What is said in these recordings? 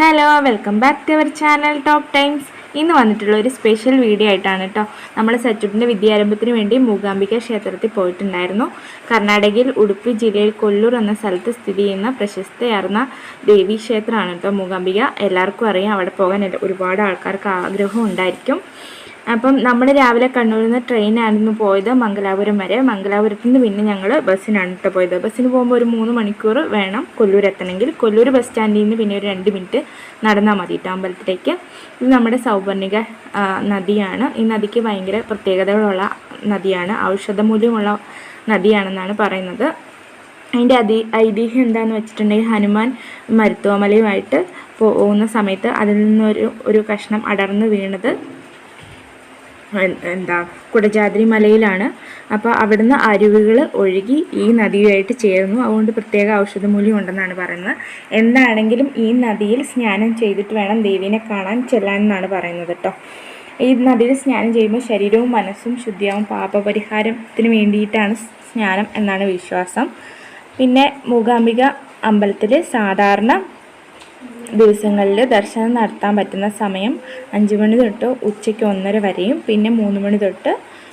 Hello welcome back to our channel top times ഇന്ന് വന്നിട്ടുള്ള ഒരു സ്പെഷ്യൽ വീഡിയോ ആയിട്ടാണ് കേട്ടോ നമ്മൾ സച്ചുട്ടിന്റെ വിദ്യാരംഭത്തിന് വേണ്ടി മൂകാംബിക ക്ഷേത്രത്തിൽ പോയിട്ടുണ്ടായിരുന്നു. കർണാടകയിൽ ഉടുപ്പി ജില്ലയിൽ കൊല്ലൂർ എന്ന സ്ഥലത്ത് സ്ഥിതി ചെയ്യുന്ന പ്രശസ്തയാർന്ന ദേവീ ക്ഷേത്രമാണ് കേട്ടോ മൂകാംബിക. എല്ലാവർക്കും അറിയാം അവിടെ പോകാൻ ഒരുപാട് ആൾക്കാർക്ക് ആഗ്രഹം ഉണ്ടായിരിക്കും. അപ്പം നമ്മൾ രാവിലെ കണ്ണൂരിൽ നിന്ന് ട്രെയിനായിരുന്നു പോയത് മംഗലാപുരം വരെ. മംഗലാപുരത്തു നിന്ന് പിന്നെ ഞങ്ങൾ ബസ്സിനാണ് കേട്ടോ പോയത്. ബസ്സിന് പോകുമ്പോൾ ഒരു മൂന്ന് മണിക്കൂർ വേണം കൊല്ലൂർ എത്തണമെങ്കിൽ. കൊല്ലൂർ ബസ് സ്റ്റാൻഡിൽ നിന്ന് പിന്നെ ഒരു രണ്ട് മിനിറ്റ് നടന്നാൽ മതി കേട്ടോ അമ്പലത്തിലേക്ക്. ഇത് നമ്മുടെ സൗവർണിക നദിയാണ്. ഈ നദിക്ക് ഭയങ്കര പ്രത്യേകതകളുള്ള നദിയാണ്. ഔഷധമൂല്യമുള്ള നദിയാണെന്നാണ് പറയുന്നത്. അതിന്റെ അതി ഐതിഹ്യം എന്താണെന്ന് വെച്ചിട്ടുണ്ടെങ്കിൽ ഹനുമാൻ മരുത്വമലയുമായിട്ട് പോകുന്ന സമയത്ത് അതിൽ നിന്നൊരു ഒരു കഷ്ണം അടർന്നു വീണത് എന്താ കുടജാദ്രി മലയിലാണ്. അപ്പോൾ അവിടുന്ന് അരുവികൾ ഒഴുകി ഈ നദിയുമായിട്ട് ചേർന്നു അതുകൊണ്ട് പ്രത്യേക ഔഷധമൂല്യം ഉണ്ടെന്നാണ് പറയുന്നത്. എന്താണെങ്കിലും ഈ നദിയിൽ സ്നാനം ചെയ്തിട്ട് വേണം ദേവീനെ കാണാൻ ചെല്ലാൻ എന്നാണ് പറയുന്നത് കേട്ടോ ഈ നദിയിൽ സ്നാനം ചെയ്യുമ്പോൾ ശരീരവും മനസ്സും ശുദ്ധിയാവും. പാപപരിഹാരത്തിന് വേണ്ടിയിട്ടാണ് സ്നാനം എന്നാണ് വിശ്വാസം. പിന്നെ മൂകാംബിക അമ്പലത്തിൽ സാധാരണ ദിവസങ്ങളിൽ ദർശനം നടത്താൻ പറ്റുന്ന സമയം അഞ്ച് മണി തൊട്ട് ഉച്ചയ്ക്ക് ഒന്നര വരെയും പിന്നെ മൂന്ന് മണി തൊട്ട്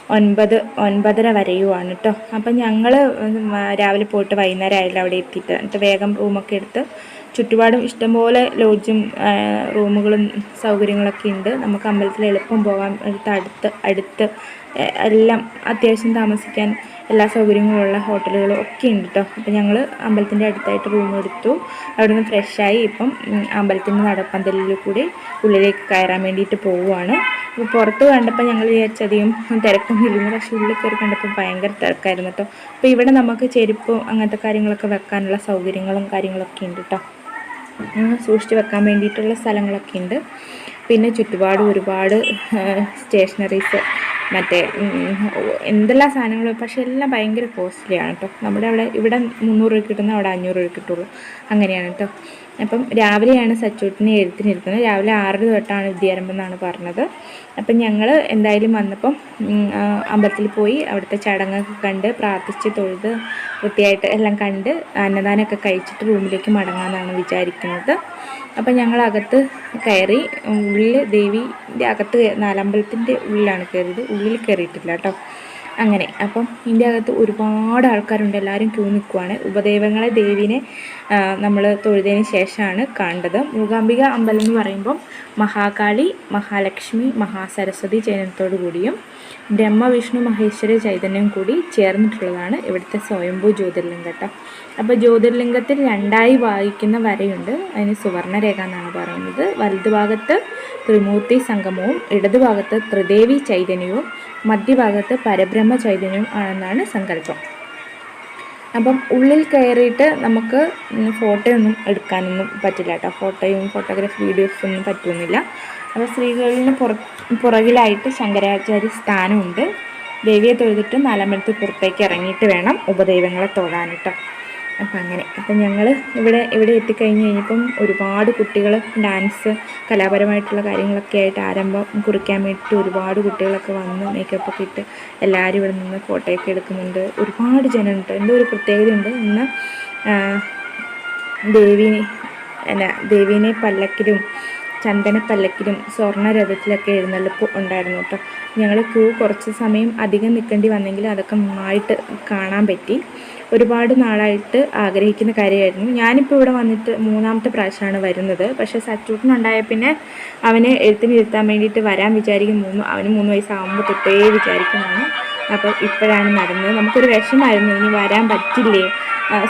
ഒൻപത് ഒൻപതര വരെയുമാണ് കേട്ടോ അപ്പം ഞങ്ങൾ രാവിലെ പോയിട്ട് വൈകുന്നേരം ആയില്ല അവിടെ എത്തിയിട്ട്. എന്നിട്ട് വേഗം റൂമൊക്കെ എടുത്ത് ചുറ്റുപാടും ഇഷ്ടംപോലെ ലോഡ്ജും റൂമുകളും സൗകര്യങ്ങളൊക്കെ ഉണ്ട്. നമുക്ക് അമ്പലത്തിൽ എളുപ്പം പോകാം. അടുത്ത് അടുത്ത് എല്ലാം അത്യാവശ്യം താമസിക്കാൻ എല്ലാ സൗകര്യങ്ങളുള്ള ഹോട്ടലുകളും ഒക്കെ ഉണ്ട് കേട്ടോ അപ്പോൾ ഞങ്ങൾ അമ്പലത്തിന്റെ അടുത്തായിട്ട് റൂം എടുത്തു. അവിടെ നിന്ന് ഫ്രഷായി ഇപ്പം അമ്പലത്തിന്റെ നടപ്പന്തലിൽ കൂടി ഉള്ളിലേക്ക് കയറാൻ വേണ്ടിയിട്ട് പോവുകയാണ് അപ്പോൾ പുറത്ത് കണ്ടപ്പോൾ ഞങ്ങൾ വിചാരിച്ചധികം തിരക്കൊന്നും ഇല്ലെന്ന്. പക്ഷേ ഉള്ളിൽ കയറി കണ്ടപ്പോൾ ഭയങ്കര തിരക്കായിരുന്നു കേട്ടോ അപ്പോൾ ഇവിടെ നമുക്ക് ചെരുപ്പ് അങ്ങനത്തെ കാര്യങ്ങളൊക്കെ വെക്കാനുള്ള സൗകര്യങ്ങളും കാര്യങ്ങളൊക്കെ ഉണ്ട് കേട്ടോ സൂക്ഷിച്ച് വെക്കാൻ വേണ്ടിയിട്ടുള്ള സ്ഥലങ്ങളൊക്കെ ഉണ്ട് പിന്നെ ചുറ്റുപാടും ഒരുപാട് സ്റ്റേഷനറീസ് മറ്റേ എന്തെല്ലാം സാധനങ്ങൾ പക്ഷേ എല്ലാം ഭയങ്കര കോസ്റ്റ്ലിയാണ് കേട്ടോ നമ്മുടെ അവിടെ ഇവിടെ മുന്നൂറ് രൂപ കിട്ടുന്ന അവിടെ അഞ്ഞൂറ് രൂപ കിട്ടുള്ളൂ. അങ്ങനെയാണ് കേട്ടോ അപ്പം രാവിലെയാണ് സച്ചൂട്ടിനെ എഴുത്തിനിരുത്തുന്നത് രാവിലെ ആറര തൊട്ടാണ് വിദ്യാരംഭം എന്നാണ് പറഞ്ഞത്. അപ്പം ഞങ്ങൾ എന്തായാലും വന്നപ്പം അമ്പലത്തിൽ പോയി അവിടുത്തെ ചടങ്ങൊക്കെ കണ്ട് പ്രാർത്ഥിച്ച് തൊഴുത് വൃത്തിയായിട്ട് എല്ലാം കണ്ട് അന്നദാനമൊക്കെ കഴിച്ചിട്ട് റൂമിലേക്ക് മടങ്ങാമെന്നാണ് വിചാരിക്കുന്നത്. അപ്പം ഞങ്ങൾ അകത്ത് കയറി ഉള്ളിൽ ദേവിന്റെ അകത്ത് നാലമ്പലത്തിന്റെ ഉള്ളിലാണ് കയറിയത്. ഉള്ളിൽ കയറിയിട്ടില്ല കേട്ടോ. അങ്ങനെ. അപ്പം ഇതിന്റെ അകത്ത് ഒരുപാട് ആൾക്കാരുണ്ട്. എല്ലാവരും ക്യൂ നിൽക്കുവാണ്. ഉപദേവങ്ങളെ ദേവീനെ നമ്മൾ തൊഴുതതിന് ശേഷമാണ് കണ്ടത്. മൂകാംബിക അമ്പലം എന്ന് പറയുമ്പം മഹാകാളി മഹാലക്ഷ്മി മഹാസരസ്വതി ചൈതന്യത്തോടു കൂടിയും ബ്രഹ്മ വിഷ്ണു മഹേശ്വര ചൈതന്യം കൂടി ചേർന്നിട്ടുള്ളതാണ് ഇവിടുത്തെ സ്വയംഭൂ ജ്യോതിർലിംഗം കേട്ടോ. അപ്പോൾ ജ്യോതിർലിംഗത്തിൽ രണ്ടായി വായിക്കുന്ന വരയുണ്ട്. അതിന് സുവർണരേഖ എന്നാണ് പറയുന്നത്. വലതുഭാഗത്ത് ത്രിമൂർത്തി സംഗമവും ഇടതുഭാഗത്ത് ത്രിദേവി ചൈതന്യവും മധ്യഭാഗത്ത് പരബ്രഹ്മ ചൈതന്യവും ആണെന്നാണ് സങ്കല്പം. അപ്പം ഉള്ളിൽ കയറിയിട്ട് നമുക്ക് ഫോട്ടോയൊന്നും എടുക്കാനൊന്നും പറ്റില്ല കേട്ടോ. ഫോട്ടോയും ഫോട്ടോഗ്രാഫി വീഡിയോസൊന്നും പറ്റുന്നില്ല. അപ്പോൾ സ്ത്രീകളിന് പുറ പുറകിലായിട്ട് ശങ്കരാചാര്യ സ്ഥാനമുണ്ട്. ദേവിയെ തൊഴുതിട്ട് നാലമ്പലത്തിൽ പുറത്തേക്ക് ഇറങ്ങിയിട്ട് വേണം ഉപദൈവങ്ങളെ തൊഴാൻ കേട്ടോ അപ്പം അങ്ങനെ. അപ്പം ഞങ്ങൾ ഇവിടെ ഇവിടെ എത്തിക്കഴിഞ്ഞ് കഴിഞ്ഞപ്പം ഒരുപാട് കുട്ടികൾ ഡാൻസ് കലാപരമായിട്ടുള്ള കാര്യങ്ങളൊക്കെ ആയിട്ട് ആരംഭം കുറിക്കാൻ വേണ്ടിയിട്ട് ഒരുപാട് കുട്ടികളൊക്കെ വന്ന് മേക്കപ്പ് ഒക്കെ ഇട്ട് എല്ലാവരും ഇവിടെ നിന്ന് ഫോട്ടോയൊക്കെ എടുക്കുന്നുണ്ട്. ഒരുപാട് ജനമുണ്ട്. എന്തോ ഒരു പ്രത്യേകതയുണ്ട്. ഇന്ന് ദേവിനെ എന്നാ ദേവീനെ പല്ലക്കിലും ചന്ദന പല്ലക്കിലും സ്വർണ രഥത്തിലൊക്കെ എഴുന്നള്ളിപ്പ് ഉണ്ടായിരുന്നു കേട്ടോ. ഞങ്ങൾ ക്യൂ കുറച്ച് സമയം അധികം നിൽക്കേണ്ടി വന്നെങ്കിൽ അതൊക്കെ നന്നായിട്ട് കാണാൻ പറ്റി. ഒരുപാട് നാളായിട്ട് ആഗ്രഹിക്കുന്ന കാര്യമായിരുന്നു. ഞാനിപ്പോൾ ഇവിടെ വന്നിട്ട് മൂന്നാമത്തെ പ്രാവശ്യമാണ് വരുന്നത്. പക്ഷേ സച്ചൂട്ടനുണ്ടായ പിന്നെ അവനെ എഴുത്തിന് ഇരുത്താൻ വേണ്ടിയിട്ട് വരാൻ വിചാരിക്കും മൂന്ന് അവന് മൂന്ന് വയസ്സാകുമ്പോൾ തൊട്ടേ വിചാരിക്കുന്നതാണ്. അപ്പോൾ ഇപ്പോഴാണ് നടന്നത്. നമുക്കൊരു വിഷമായിരുന്നു ഇനി വരാൻ പറ്റില്ലേ?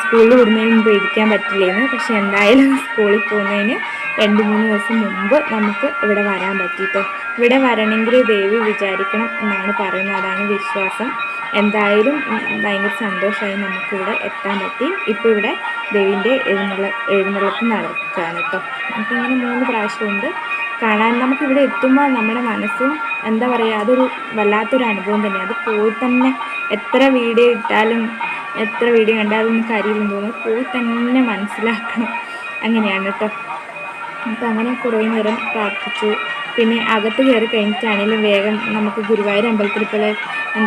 സ്കൂളിൽ വിടുന്നതിന് മുമ്പ് ഇരിക്കാൻ പറ്റില്ലേന്ന്. പക്ഷെ എന്തായാലും സ്കൂളിൽ പോകുന്നതിന് രണ്ട് മൂന്ന് ദിവസം മുമ്പ് നമുക്ക് ഇവിടെ വരാൻ പറ്റിയിട്ടോ ഇവിടെ വരണമെങ്കിൽ ദേവി വിചാരിക്കണം എന്നാണ് പറയുന്നത്. അതാണ് വിശ്വാസം. എന്തായാലും ഭയങ്കര സന്തോഷമായി നമുക്കിവിടെ എത്താൻ പറ്റി. ഇപ്പോൾ ഇവിടെ ദേവിന്റെ എഴുന്നള്ള എഴുന്നള്ളത്ത് നടക്കുകയാണ് കേട്ടോ നമുക്ക് ഇങ്ങനെ മൂന്ന് പ്രാവശ്യമുണ്ട്. കാണാൻ നമുക്കിവിടെ എത്തുമ്പോൾ നമ്മുടെ മനസ്സും എന്താ പറയുക അതൊരു വല്ലാത്തൊരു അനുഭവം തന്നെ. അത് പോയി തന്നെ എത്ര വീഡിയോ ഇട്ടാലും എത്ര വീഡിയോ കണ്ടാലും അറിയില്ലെന്ന് തോന്നുന്നു. പോയി തന്നെ മനസ്സിലാക്കണം. അങ്ങനെയാണ് കേട്ടോ അപ്പോൾ അങ്ങനെ കുറേ നേരം പ്രാർത്ഥിച്ചു. പിന്നെ അകത്ത് കയറി കഴിഞ്ഞിട്ടാണെങ്കിലും വേഗം നമുക്ക് ഗുരുവായൂർ അമ്പലത്തിൽ പോലെ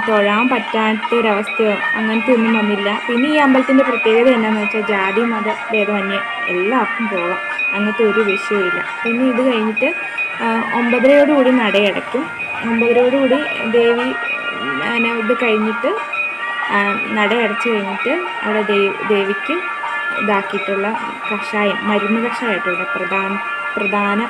തൊഴാൻ പറ്റാത്തൊരവസ്ഥയോ അങ്ങനത്തെ ഒന്നും വന്നില്ല. പിന്നെ ഈ അമ്പലത്തിന്റെ പ്രത്യേകത എന്താണെന്ന് വെച്ചാൽ ജാതി മത ഭേദമന്യേ എല്ലാവർക്കും പോകാം അങ്ങനത്തെ ഒരു വിഷയമില്ല പിന്നെ ഇത് കഴിഞ്ഞിട്ട് ഒമ്പതരയോടുകൂടി നടയടയ്ക്കും. ഒമ്പതരയോടുകൂടി ദേവി ഇത് കഴിഞ്ഞിട്ട് നടയടച്ച് കഴിഞ്ഞിട്ട് അവിടെ ദേവിക്ക് ഇതാക്കിയിട്ടുള്ള കഷായം മരുന്ന് കഷായമായിട്ടുള്ള പ്രധാന പ്രധാന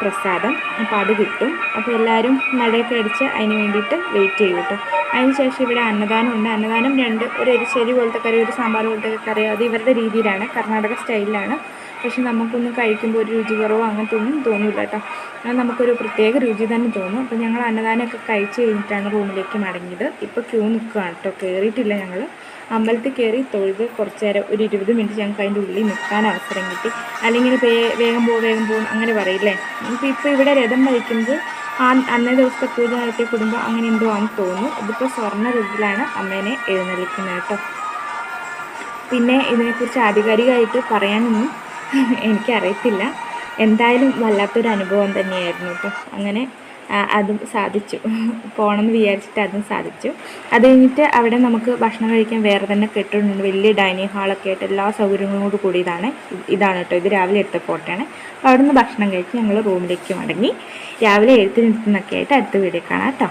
പ്രസാദം. അപ്പോൾ അത് കിട്ടും. അപ്പോൾ എല്ലാവരും മഴയൊക്കെ അടിച്ച് അതിന് വേണ്ടിയിട്ട് വെയിറ്റ് ചെയ്യും കേട്ടോ അതിന് ശേഷം ഇവിടെ അന്നദാനം ഉണ്ട്. അന്നദാനം രണ്ട് ഒരു എരിശ്ശേരി പോലത്തെ കറി ഒരു സാമ്പാർ പോലത്തെ കറി അത് ഇവരുടെ രീതിയിലാണ്. കർണാടക സ്റ്റൈലിലാണ് പക്ഷെ നമുക്കൊന്നും കഴിക്കുമ്പോൾ ഒരു രുചി കുറവോ അങ്ങനത്തെ ഒന്നും തോന്നില്ല കേട്ടോ അത് നമുക്കൊരു പ്രത്യേക രുചി തന്നെ തോന്നും. അപ്പോൾ ഞങ്ങൾ അന്നദാനമൊക്കെ കഴിച്ച് കഴിഞ്ഞിട്ടാണ് റൂമിലേക്ക് മടങ്ങിയത്. ഇപ്പോൾ ക്യൂ നിൽക്കുകയാണ് കേട്ടോ കയറിയിട്ടില്ല ഞങ്ങൾ അമ്പലത്തിൽ കയറി തൊഴുത് കുറച്ച് നേരം ഒരു ഇരുപത് മിനിറ്റ് ഞങ്ങൾക്ക് അതിന്റെ ഉള്ളിൽ നിൽക്കാൻ അവസരം കിട്ടി. അല്ലെങ്കിൽ വേഗം പോകും വേഗം പോകും അങ്ങനെ പറയില്ലേ ഇപ്പോൾ ഇപ്പോൾ ഇവിടെ രഥം വഹിക്കുന്നത് ആ അന്നേ ദിവസത്തെ പൂജ നടത്തിയ കുടുംബം അങ്ങനെ എന്തോ ആണെന്ന് തോന്നുന്നു. ഇതിപ്പോൾ സ്വർണ രൂപത്തിലാണ് അമ്മേനെ എഴുന്നള്ളിക്കുന്നത് കേട്ടോ. പിന്നെ ഇതിനെക്കുറിച്ച് ആധികാരികമായിട്ട് പറയാനൊന്നും എനിക്കറിയത്തില്ല. എന്തായാലും വല്ലാത്തൊരു അനുഭവം തന്നെയായിരുന്നു കേട്ടോ. അങ്ങനെ അതും സാധിച്ചു. പോകണമെന്ന് വിചാരിച്ചിട്ട് അതും സാധിച്ചു. അത് കഴിഞ്ഞിട്ട് അവിടെ നമുക്ക് ഭക്ഷണം കഴിക്കാൻ വേറെ തന്നെ കെട്ടിടുന്നുണ്ട് വലിയ ഡൈനിങ് ഹാളൊക്കെ ആയിട്ട് എല്ലാ സൗകര്യങ്ങളോട് ഇത് ഇതാണ് കേട്ടോ. ഇത് രാവിലെ എടുത്ത ഫോട്ടോയാണ്. അപ്പോൾ അവിടെ നിന്ന് ഭക്ഷണം കഴിച്ച് ഞങ്ങൾ റൂമിലേക്ക് മടങ്ങി. രാവിലെ എഴുത്തിന് ആയിട്ട് അടുത്ത വീഡിയോ കാണാം കേട്ടോ.